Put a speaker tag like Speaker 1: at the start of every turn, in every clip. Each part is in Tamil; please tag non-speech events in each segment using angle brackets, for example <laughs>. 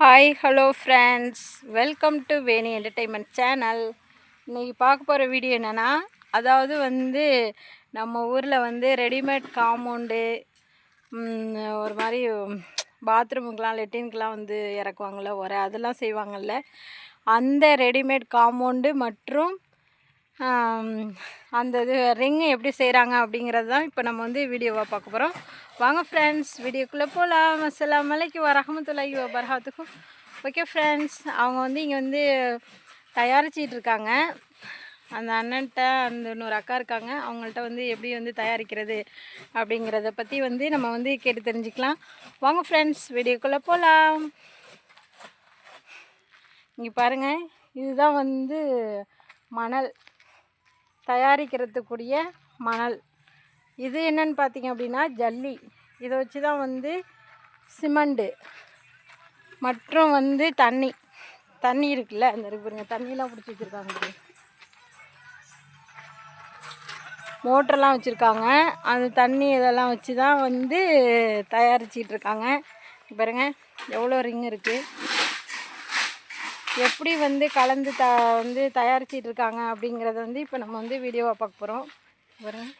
Speaker 1: Hi hello friends welcome to Veni entertainment channel இன்றைக்கி பார்க்க போகிற வீடியோ என்னென்னா அதாவது வந்து நம்ம ஊரில் வந்து ரெடிமேட் காம்பவுண்டு ஒரு மாதிரி பாத்ரூமுக்கெலாம் லெட்டின்க்கெலாம் வந்து இறக்குவாங்கள்ல உரை அதெல்லாம் செய்வாங்கள்ல அந்த ரெடிமேட் காம்பவுண்டு மற்றும் அந்த இது ரிங்கு எப்படி செய்கிறாங்க அப்படிங்கிறது தான் இப்போ நம்ம வந்து வீடியோவாக பார்க்க போகிறோம் வாங்க ஃப்ரெண்ட்ஸ் வீடியோக்குள்ளே போகலாம் அஸ்லாம் அலைக்கும் வரஹமத்துல்லாஹி வபரகாத்துக்கும் ஓகே ஃப்ரெண்ட்ஸ் அவங்க வந்து இங்கே வந்து தயாரிச்சிட்டு இருக்காங்க. அந்த அண்ணன்ட்ட அந்த இன்னொரு அக்கா இருக்காங்க. அவங்கள்ட்ட வந்து எப்படி வந்து தயாரிக்கிறது அப்படிங்கிறத பற்றி வந்து நம்ம வந்து கேட்டு தெரிஞ்சுக்கலாம். வாங்க ஃப்ரெண்ட்ஸ் வீடியோக்குள்ளே போகலாம் இங்கே பாருங்கள் இதுதான் வந்து மணல். தயாரிக்கிறதுக்குரிய மணல். இது என்னன்னு பார்த்தீங்க அப்படின்னா ஜல்லி. இதை வச்சு தான் வந்து சிமெண்டு மற்றும் வந்து தண்ணி. தண்ணி இருக்குல்ல அந்த இருக்கு பாருங்க தண்ணியெலாம் பிடிச்சி வச்சுருக்காங்க மோட்டர்லாம் வச்சுருக்காங்க. அந்த தண்ணி இதெல்லாம் வச்சு தான் வந்து தயாரிச்சிட்டு இருக்காங்க. பாருங்க எவ்வளோ ரிங் இருக்குது எப்படி வந்து கலந்து த வந்து தயாரிச்சிட்ருக்காங்க அப்படிங்கிறத வந்து இப்போ நம்ம வந்து வீடியோவாக பார்க்க போகிறோம் பாருங்கள்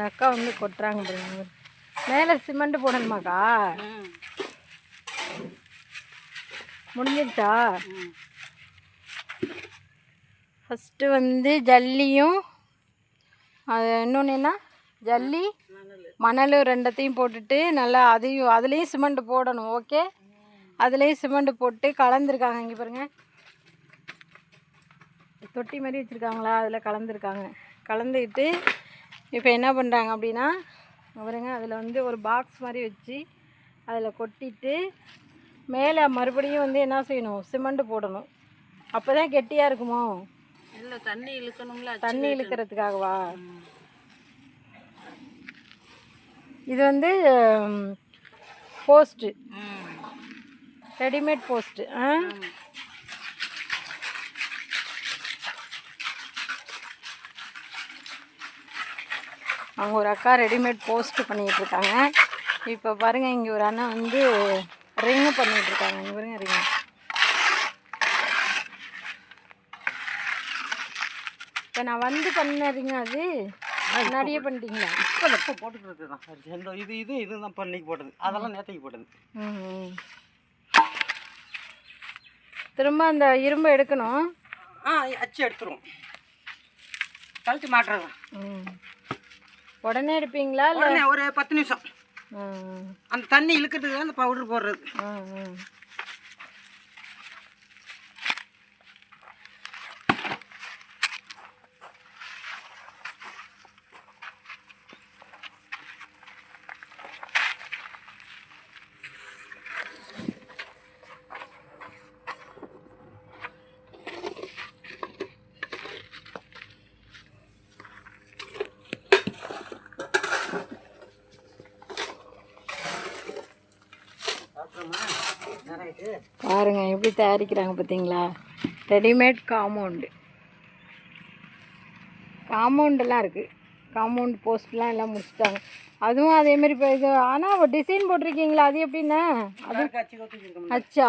Speaker 1: அந்த அக்கா வந்து கொட்டுறாங்க பாருங்க. மேலே சிமெண்ட் போடணுமாக்கா? முடிஞ்சிருச்சா? ஃபஸ்ட்டு வந்து ஜல்லியும் அது இன்னொன்று என்ன? ஜல்லி மணல் ரெண்டத்தையும் போட்டுட்டு நல்லா அதையும் அதுலேயும் சிமெண்ட் போடணும் ஓகே அதுலேயும் சிமெண்ட் போட்டு கலந்துருக்காங்க இங்கே பாருங்க. தொட்டி மாதிரி வச்சுருக்காங்களா? அதில் கலந்துருக்காங்க. கலந்துக்கிட்டு இப்போ என்ன பண்ணுறாங்க அப்படின்னா பாருங்க அதில் வந்து ஒரு பாக்ஸ் மாதிரி வச்சு அதில் கொட்டிட்டு மேலே மறுபடியும் வந்து என்ன செய்யணும்? சிமெண்ட் போடணும். அப்போ தான் கெட்டியாக இருக்குமோ?
Speaker 2: இல்லை தண்ணி இழுக்கணும்ல
Speaker 1: தண்ணி இழுக்கிறதுக்காகவா? இது வந்து போஸ்ட்டு. ரெடிமேட் போஸ்ட்டு ஆ? அவங்க ஒரு அக்கா ரெடிமேட் போஸ்ட் பண்ணிகிட்டு இருக்காங்க இப்போ பாருங்கள் இங்கே ஒரு அண்ணன் வந்து ரிங்கு பண்ணிகிட்டு இருக்காங்க இங்கே பாருங்க ரிங்கு இப்போ நான் வந்து பண்ண ரிங் அது. நிறைய பண்ணிட்டீங்களா?
Speaker 2: இப்போ இப்போ போட்டுக்கிறது தான். இது இது இது தான் பண்ணிக்கு போட்டது. அதெல்லாம் நேற்றுக்கு போட்டது.
Speaker 1: திரும்ப அந்த இரும்பை எடுக்கணும்.
Speaker 2: ஆ அச்சு எடுத்துருவோம். கழிச்சு மாட்டுறது
Speaker 1: ம். உடனே எடுப்பீங்களா இல்லை?
Speaker 2: உடனே ஒரு பத்து நிமிஷம். அந்த தண்ணி இழுக்கிறதுக்கு தான் அந்த பவுடர் போடுறது
Speaker 1: ம், ம்.
Speaker 2: அப்புறமா நிறைய
Speaker 1: பாருங்க எப்படி தயாரிக்கிறாங்க பார்த்தீங்களா ரெடிமேட் காம்பவுண்டு. காம்பவுண்டெல்லாம் இருக்குது காம்பவுண்ட் போஸ்ட்லாம் எல்லாம் முடிச்சிட்டாங்க. அதுவும் அதே மாதிரி இப்போ இது ஆனால் டிசைன் போட்டிருக்கீங்களா? அது எப்படின்னா? அது
Speaker 2: அச்சு?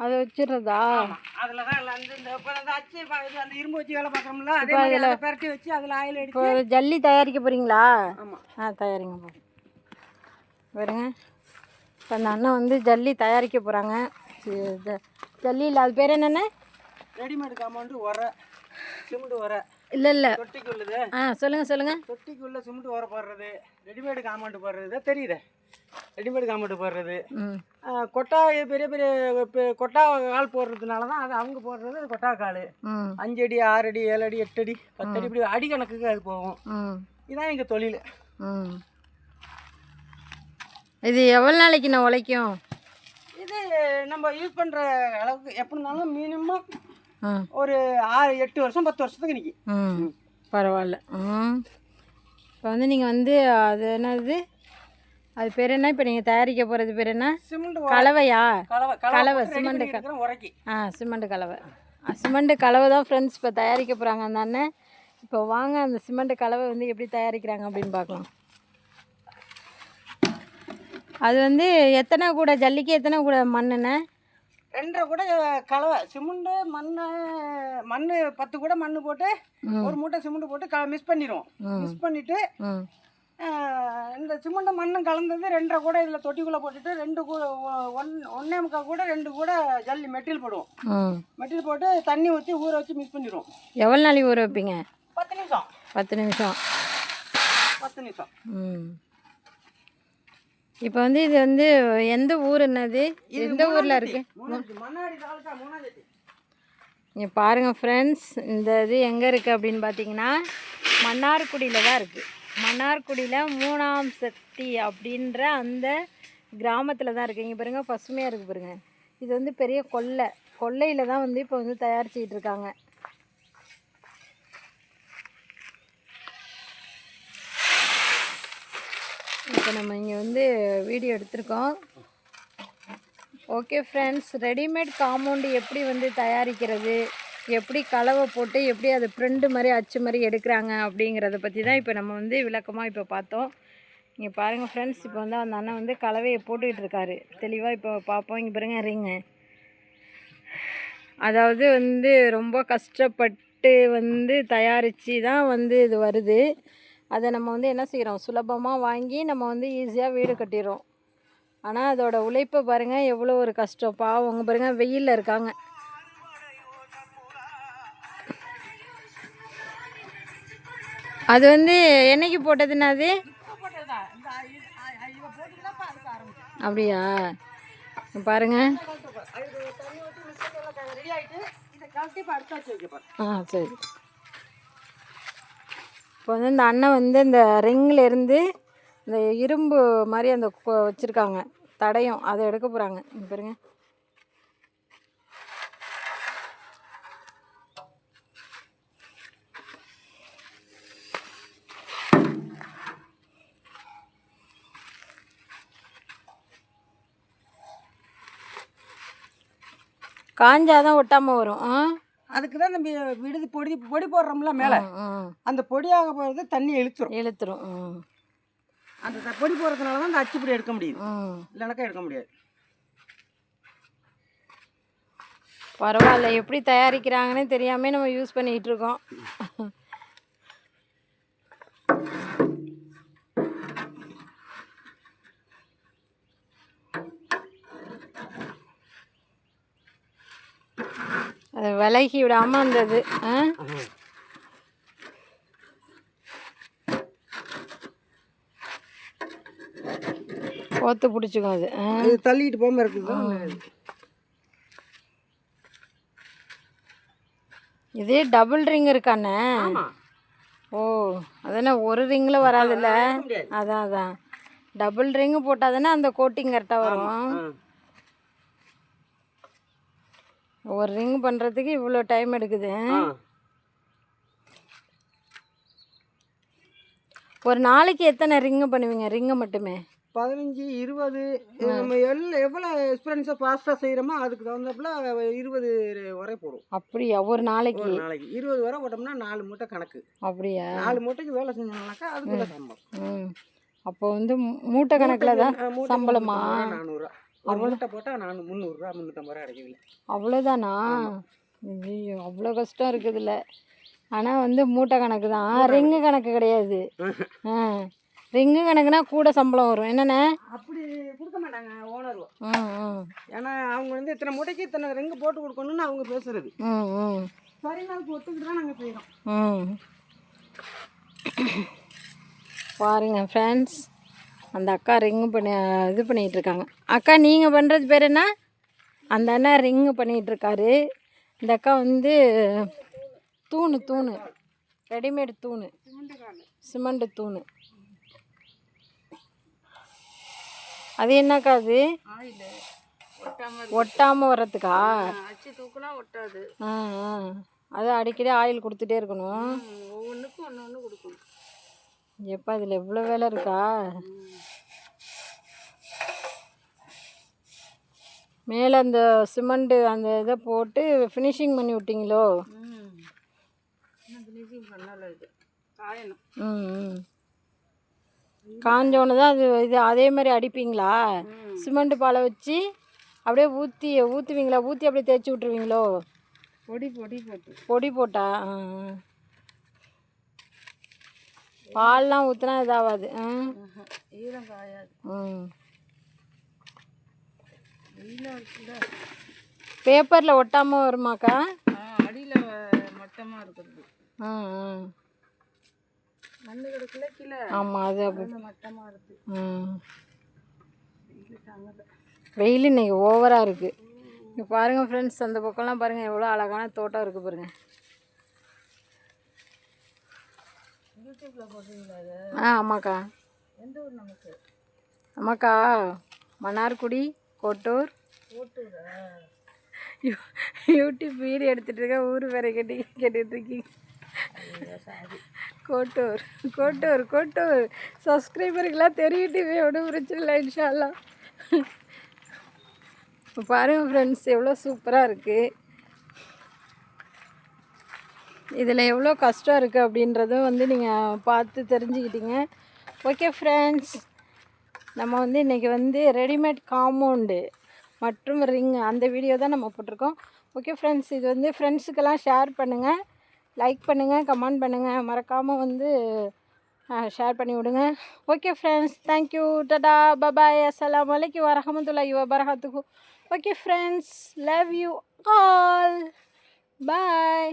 Speaker 1: அதை வச்சிடுறதா?
Speaker 2: அதில் தான் எல்லாம் இந்த இந்த இப்போ அந்த அச்சு இப்போ இது அந்த இரும்பு வச்சு வேலை பார்க்குறோம்ல அதே மாதிரி அதை பரட்டி வச்சு அதில் ஆயில்
Speaker 1: இப்போ
Speaker 2: அடிச்சு
Speaker 1: ஜல்லி தயாரிக்க போகிறீங்களா
Speaker 2: ஆமாம்
Speaker 1: ஆ தயாரிங்க போ வருங்க இப்போ அந்த அண்ணன் வந்து ஜல்லி தயாரிக்க போகிறாங்க ஜல்லியில் அது பேர் என்னென்ன?
Speaker 2: ரெடிமேட் காம்பவுண்டு உர சிமெண்ட் உர.
Speaker 1: இல்லை இல்லை.
Speaker 2: தொட்டிக்கு உள்ளது.
Speaker 1: ஆ சொல்லுங்கள் சொல்லுங்கள்
Speaker 2: தொட்டிக்கு உள்ள சிமெண்ட் உர போடுறது ரெடிமேடு காம்பவுண்டு போடுறது தெரியுதே. ரெடிமேடு காம்பவுண்டு போடுறது. கொட்டா பெரிய பெரிய கொட்டா கால் போடுறதுனால தான் அது அவங்க போடுறது அது கொட்டா கால். அஞ்சு அடி ஆறு அடி ஏழு அடி எட்டு அடி பத்து அடி இப்படி அடி கணக்குக்கு அது போகும்.
Speaker 1: ம்.
Speaker 2: இதான் எங்கள் தொழில்.
Speaker 1: இது எவ்வளோ நாளைக்கு நான் உழைக்கும்?
Speaker 2: இது நம்ம யூஸ் பண்ணுற அளவுக்கு எப்படி இருந்தாலும் மினிமம் ஒரு ஆறு எட்டு வருஷம் பத்து வருஷத்துக்கு நிற்கி
Speaker 1: ம். பரவாயில்ல. ம் இப்போ வந்து நீங்கள் வந்து அது என்னது? அது பேர் என்ன? இப்போ நீங்கள் தயாரிக்க போகிறது பேர் என்ன?
Speaker 2: சிமெண்ட்
Speaker 1: கலவையா?
Speaker 2: கலவை
Speaker 1: கலவை,
Speaker 2: சிமெண்ட் உரைக்கி.
Speaker 1: ஆ சிமெண்ட் கலவை. சிமெண்ட் கலவை தான் ஃப்ரெண்ட்ஸ் இப்போ தயாரிக்க போகிறாங்க அந்த அண்ணன். இப்போ வாங்க அந்த சிமெண்ட் கலவை வந்து எப்படி தயாரிக்கிறாங்க அப்படின்னு பார்க்கலாம். அது வந்து எத்தனை கூட ஜல்லிக்கு எத்தனை கூட மண்ணுண்ணே
Speaker 2: ரெண்டரை கூட கலவை. சிமெண்ட் மண் மண் பத்து கூட மண் போட்டு ஒரு மூட்டை சிமெண்ட் போட்டு க மிஸ் பண்ணிடுவோம் மிஸ் பண்ணிவிட்டு இந்த சிமெண்ட்டை மண்ணும் கலந்தது ரெண்டரை கூட இதில் தொட்டிக்குள்ளே போட்டுட்டு ரெண்டு கூட ஒன் ஒன்றே முக்கால் கூட ரெண்டு கூட ஜல்லி மெட்டீரியல் போடுவோம். மெட்டீரியல் போட்டு தண்ணி ஊற்றி ஊற வச்சு மிக்ஸ் பண்ணிடுவோம்
Speaker 1: எவ்வளோ நாளைக்கு ஊற வைப்பீங்க?
Speaker 2: பத்து நிமிஷம்.
Speaker 1: பத்து நிமிஷம்.
Speaker 2: பத்து நிமிஷம்.
Speaker 1: ம். இப்போ வந்து இது வந்து எந்த ஊர் என்னது? எந்த ஊரில் இருக்கு? இங்கே பாருங்கள் ஃப்ரெண்ட்ஸ் இந்த இது எங்கே இருக்குது அப்படின்னு பார்த்தீங்கன்னா மன்னார்குடியில் தான் இருக்குது மன்னார்குடியில் மூணாம் சக்தி அப்படின்ற அந்த கிராமத்தில் தான் இருக்குது இங்கே பாருங்கள் பசுமையாக இருக்குது பாருங்கள் இது வந்து பெரிய கொல்லை. கொல்லையில் தான் வந்து இப்போ வந்து தயாரிச்சுக்கிட்டு இருக்காங்க. இப்போ நம்ம இங்கே வந்து வீடியோ எடுத்திருக்கோம். ஓகே ஃப்ரெண்ட்ஸ் ரெடிமேட் காம்பவுண்டு எப்படி வந்து தயாரிக்கிறது? எப்படி கலவை போட்டு எப்படி அது பிரிண்ட் மாதிரி அச்சு மாதிரி எடுக்கிறாங்க அப்படிங்கிறத பற்றி தான் இப்போ நம்ம வந்து விளக்கமாக இப்போ பார்த்தோம். இங்கே பாருங்கள் ஃப்ரெண்ட்ஸ் இப்போ வந்து அந்த அண்ணன் வந்து கலவையை போட்டுக்கிட்டு இருக்காரு. தெளிவாக இப்போ பார்ப்போம். இங்கே பாருங்க ரிங்கு அதாவது வந்து ரொம்ப கஷ்டப்பட்டு வந்து தயாரித்து தான் வந்து இது வருது. அதை நம்ம வந்து என்ன செய்கிறோம் சுலபமாக வாங்கி நம்ம வந்து ஈஸியாக வீடு கட்டிடுறோம். ஆனால் அதோட உழைப்பை பாருங்கள் எவ்வளோ ஒரு கஷ்டம். பாவம் அவங்க பாருங்கள் வெயிலில் இருக்காங்க. அது வந்து என்னைக்கு போட்டதுன்னா அது? அப்படியா? பாருங்க.
Speaker 2: ஆ சரி ஊற்றி மிக்சர் எல்லாம் ரெடி ஆகிட்டு இதை கழட்டி இப்போ அடுத்தாச்சு வைக்கப்போம்
Speaker 1: ஆ சரி இப்போ வந்து இந்த அண்ணன் வந்து இந்த ரிங்லேருந்து இந்த இரும்பு மாதிரி அந்த வச்சுருக்காங்க. வச்சிருக்காங்க அதை எடுக்க போகிறாங்க பாருங்க. காஞ்சாதான் ஒட்டாமல் வரும். ஆ?
Speaker 2: அதுக்கு தான் நம்ம விடுதி பொடி பொடி போடுறோம்ல மேலே. அந்த பொடியாக போகிறது தண்ணி இழுத்துரும்.
Speaker 1: இழுத்துரும்
Speaker 2: அந்த பொடி போடுறதுனால தான் அந்த அச்சு பொடி எடுக்க முடியுது.
Speaker 1: ம்
Speaker 2: இல்லைனாக்கா எடுக்க முடியாது.
Speaker 1: பரவாயில்ல எப்படி தயாரிக்கிறாங்கன்னு தெரியாமே நம்ம யூஸ் பண்ணிகிட்டு இருக்கோம். அது விலகி விடாமல் இது ஆ? கோத்து பிடிச்சிக்கும் அது.
Speaker 2: தள்ளிட்டு போகாமல் இருக்குது
Speaker 1: இது டபுள் ரிங் இருக்கானே? ஓ அதானே ஒரு ரிங்கில் வராதுல்ல. அதான் அதான். டபுள் ரிங்கு போட்டால் தானே அந்த கோட்டிங் கரெக்டாக வரும்? ஒரு ரிங் பண்ணுறதுக்கு இவ்வளோ டைம் எடுக்குது. ஒரு நாளைக்கு எத்தனை ரிங்கு பண்ணுவீங்க? ரிங்கு மட்டுமே.
Speaker 2: பதினஞ்சு இருபது நம்ம எல்லாம் எவ்வளோ எக்ஸ்பீரியன்ஸாக ஃபாஸ்ட்டாக செய்கிறோமோ அதுக்கு தகுந்தாப்புல இருபது வரை போடும்.
Speaker 1: அப்படியா? ஒரு நாளைக்கு?
Speaker 2: ஒரு நாளைக்கு. இருபது வரை போட்டோம்னா நாலு மூட்டை கணக்கு.
Speaker 1: அப்படியா?
Speaker 2: நாலு மூட்டைக்கு வேலை செஞ்சோம்னாக்கா அதுக்குள்ள சம்பளம்.
Speaker 1: ம். அப்போ வந்து மூ- மூட்டை கணக்கில் தான் சம்பளமா?
Speaker 2: நானூறுரூவா ஒரு மூட்டை போட்டால் நான் முந்நூறுரூவா முந்நூற்றம்பது ரூபா கிடைக்குது
Speaker 1: அவ்வளோதானா? ஐயோ அவ்வளோ கஷ்டம் இருக்குதுல்ல. ஆனால் வந்து மூட்டை கணக்கு தான். ரிங்கு கணக்கு. கிடையாது. <laughs> ஆ ரிங்கு கணக்குனா கூட சம்பளம் வரும். என்னண்ணே
Speaker 2: அப்படி கொடுக்க மாட்டாங்க ஓனர். ஏன்னா அவங்க வந்து இத்தனை மூட்டைக்கு இத்தனை ரெங்கு போட்டு கொடுக்கணும்னு அவங்க பேசுறது. சரி நாளுக்கு ஒத்துக்கிட்டு தான் நாங்கள் செய்கிறோம்
Speaker 1: பாருங்க ஃப்ரெண்ட்ஸ் அந்த அக்கா ரிங்கு பண்ணி இது பண்ணிகிட்டு இருக்காங்க அக்கா நீங்கள் பண்ணுறது பேர் என்ன? அந்த அண்ணா ரிங்கு பண்ணிகிட்ருக்காரு. இந்த அக்கா வந்து தூணு தூணு. ரெடிமேட் தூணு. சிமெண்ட் தூணு. அது என்னக்கா அது? ஒட்டாமல் வர்றதுக்கா?
Speaker 2: ஒட்டாது
Speaker 1: ஆ ஆ. அது அடிக்கடி ஆயில் கொடுத்துட்டே இருக்கணும்.
Speaker 2: ஒவ்வொன்றுக்கும் ஒன்று ஒன்று கொடுக்கணும்.
Speaker 1: எப்போ இதில் எவ்வளோ வேலை இருக்கா? மேலே அந்த சிமெண்ட்டு அந்த இதை போட்டு ஃபினிஷிங் பண்ணி விட்டீங்களோ?
Speaker 2: ம்
Speaker 1: காஞ்சோன்னு தான் அது இது அதே மாதிரி அடிப்பீங்களா? சிமெண்ட் பாலை வச்சு அப்படியே ஊற்றி ஊற்றுவீங்களா ஊற்றி அப்படியே தேய்ச்சி விட்ருவீங்களோ
Speaker 2: பொடி பொடி போட்டு.
Speaker 1: பொடி போட்டா ஆ. பால்லாம் ஊற்றினா இதாகாது
Speaker 2: ஈரம் காயாது.
Speaker 1: பேப்பரில் ஒட்டாமல் வருமாக்கா?
Speaker 2: அடியில் மட்டமாக இருக்கிறது.
Speaker 1: ஆ ஆ.
Speaker 2: மண் கிடக்குல கீழே.
Speaker 1: ஆமாம் அது அப்படி.
Speaker 2: மட்டமாக இருக்குது
Speaker 1: ம். வெயில் இன்னைக்கு ஓவராக இருக்குது இங்கே பாருங்கள் ஃப்ரெண்ட்ஸ் அந்த பக்கம்லாம் பாருங்கள் எவ்வளோ அழகான தோட்டம் இருக்குது பாருங்கள் ஆ ஆமாக்கா.
Speaker 2: எந்த ஊர் நமக்கு?
Speaker 1: ஆமாக்கா மன்னார்குடி கோட்டூர். யூடியூப் வீடியோ எடுத்துகிட்டு இருக்கேன் ஊர் வேற கேட்டி கேட்டுட்ருக்கீங்க கோட்டூர் கோட்டூர் கோட்டூர். சப்ஸ்கிரைபருக்கெல்லாம் தெரியட்டுமே ஒன்றும் பிரச்சனை இல்லை இன்ஷால்லா இப்போ பாருங்கள் ஃப்ரெண்ட்ஸ் எவ்வளோ சூப்பராக இருக்குது இதில் எவ்வளோ கஷ்டம் இருக்குது அப்படின்றதும் வந்து நீங்கள் பார்த்து தெரிஞ்சுக்கிட்டீங்க. ஓகே ஃப்ரெண்ட்ஸ் நம்ம வந்து இன்றைக்கி வந்து ரெடிமேட் காம்பவுண்டு மற்றும் ரிங் அந்த வீடியோ தான் நம்ம போட்டிருக்கோம். ஓகே ஃப்ரெண்ட்ஸ் இது வந்து ஃப்ரெண்ட்ஸுக்கெல்லாம் ஷேர் பண்ணுங்கள் லைக் பண்ணுங்கள் கமெண்ட் பண்ணுங்கள் மறக்காமல் வந்து ஷேர் பண்ணி விடுங்க. Okay friends thank you tata bye bye அஸ்ஸலாமு அலைக்கும் வரஹமத்துல்லாஹி வபரகாத்துஹு okay friends love you all bye